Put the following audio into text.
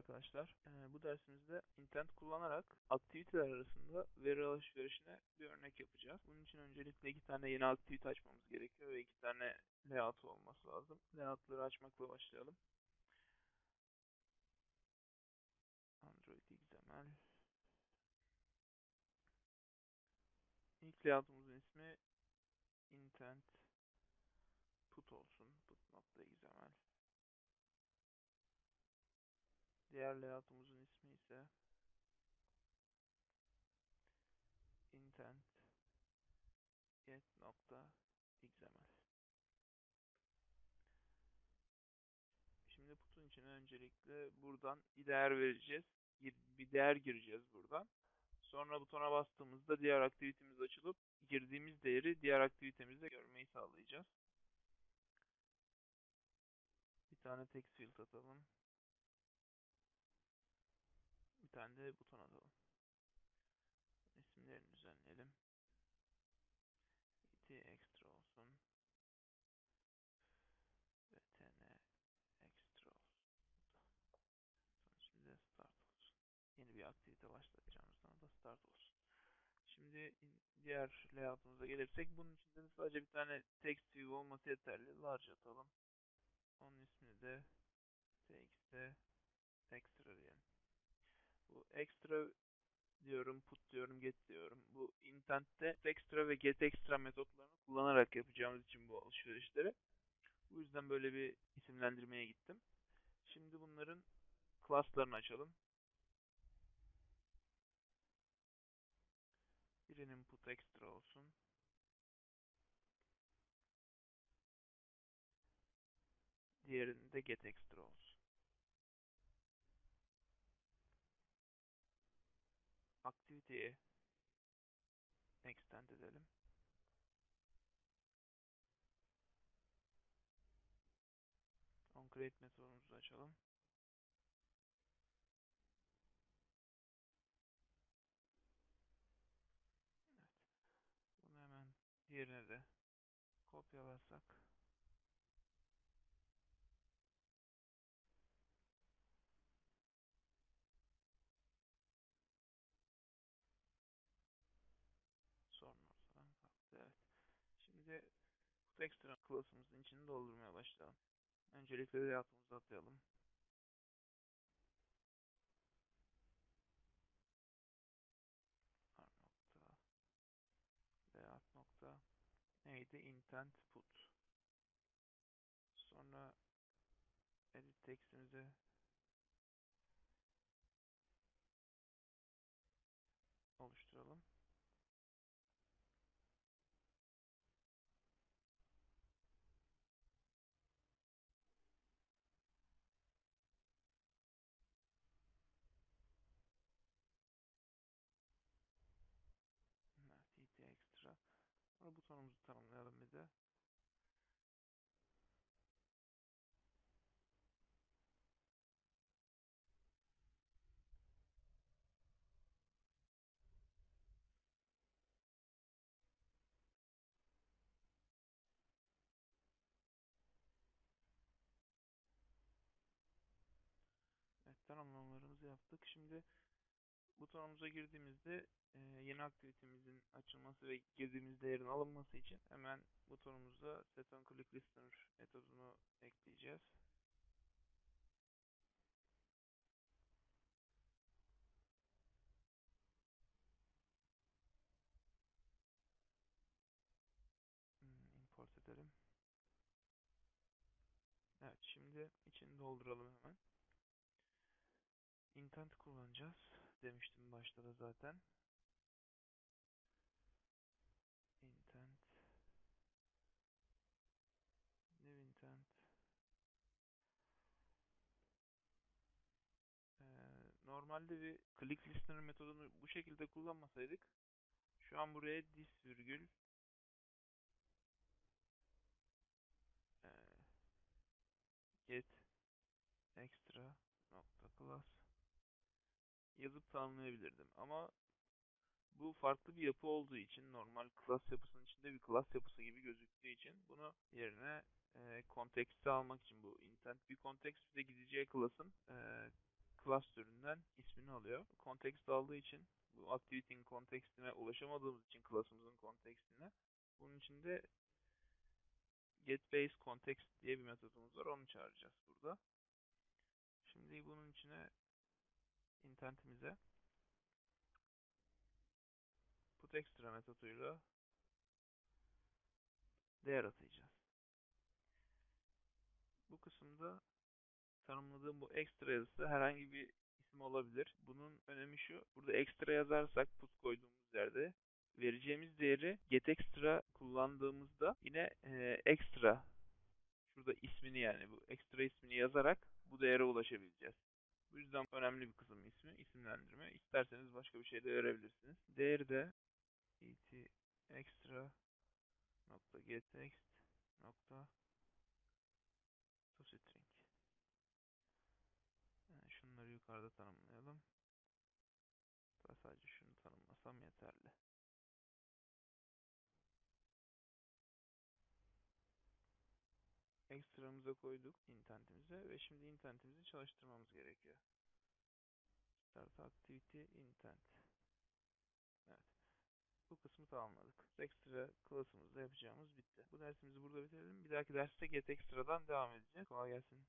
arkadaşlar. Ee, bu dersimizde intent kullanarak aktiviteler arasında veri alışverişine bir örnek yapacağız. Bunun için öncelikle iki tane yeni aktivite açmamız gerekiyor ve iki tane layout olması lazım. Layoutları açmakla başlayalım. Android XML. İlk layoutumuzun ismi intent put olsun. put.xml. Diğer layoutumuzun ismi ise intent get.xml. Şimdi putun içine öncelikle buradan bir değer vereceğiz. Bir değer gireceğiz buradan. Sonra butona bastığımızda diğer aktivitemiz açılıp girdiğimiz değeri diğer aktivitemizde görmeyi sağlayacağız. Bir tane text field atalım. Tane de buton atalım. İsimlerini düzenleyelim. it extra olsun. vtn extra olsun. Sonra şimdi de start olsun. Yeni bir aktivite başlatacağımızdan da start olsun. Şimdi diğer layout'umuza gelirsek bunun içinde de sadece bir tane text view olması yeterli. Large atalım. Onun ismini de txt extra diyelim. Bu extra diyorum, put diyorum, get diyorum. Bu intent'te extra ve get extra metotlarını kullanarak yapacağımız için bu alışverişleri. Bu yüzden böyle bir isimlendirmeye gittim. Şimdi bunların class'larını açalım. Birinin put extra olsun. Diğerinin de get extra olsun. Aktiviteye extend edelim. OnCreate metodumuzu açalım. Evet. Bunu hemen diğerine de kopyalarsak Şimdi bu extra class'ımızın içini doldurmaya başlayalım. Öncelikle layout'umuzu atayalım. nokta layout nokta neydi? intent put. Sonra edit text'imizi Sonra butonumuzu tanımlayalım bir de. Evet tanımlamalarımızı yaptık. Şimdi butonumuza girdiğimizde e, yeni aktivitemizin açılması ve girdiğimiz değerin alınması için hemen butonumuza set on click listener metodunu ekleyeceğiz. Hmm, import edelim. Evet şimdi içini dolduralım hemen. Intent kullanacağız demiştim başta da zaten. intent new intent ee, normalde bir click listener metodunu bu şekilde kullanmasaydık şu an buraya this virgül ee, get extra nokta class yazıp tanımlayabilirdim ama bu farklı bir yapı olduğu için normal class yapısının içinde bir class yapısı gibi gözüktüğü için bunu yerine e, kontekste almak için bu intent bir kontekst bir de gideceği class'ın e, class türünden ismini alıyor. Context aldığı için bu activity'nin kontekstine ulaşamadığımız için class'ımızın kontekstine bunun için de getBase context diye bir metodumuz var. Onu çağıracağız burada. Şimdi bunun içine intentimize put extra metoduyla değer atayacağız. Bu kısımda tanımladığım bu extra yazısı herhangi bir isim olabilir. Bunun önemi şu. Burada extra yazarsak put koyduğumuz yerde vereceğimiz değeri getExtra kullandığımızda yine e, extra şurada ismini yani bu extra ismini yazarak bu değere ulaşabileceğiz. Bu yüzden önemli bir kısım ismi, isimlendirme. İsterseniz başka bir şey de verebilirsiniz. Değeri de et extra nokta getText nokta toString. Yani şunları yukarıda tanımlayalım. Daha sadece şunu Ekstramıza koyduk intentimize ve şimdi intentimizi çalıştırmamız gerekiyor. Start activity intent. Evet. Bu kısmı tamamladık. Extra class'ımızda yapacağımız bitti. Bu dersimizi burada bitirelim. Bir dahaki derste get extra'dan devam edeceğiz. Kolay gelsin.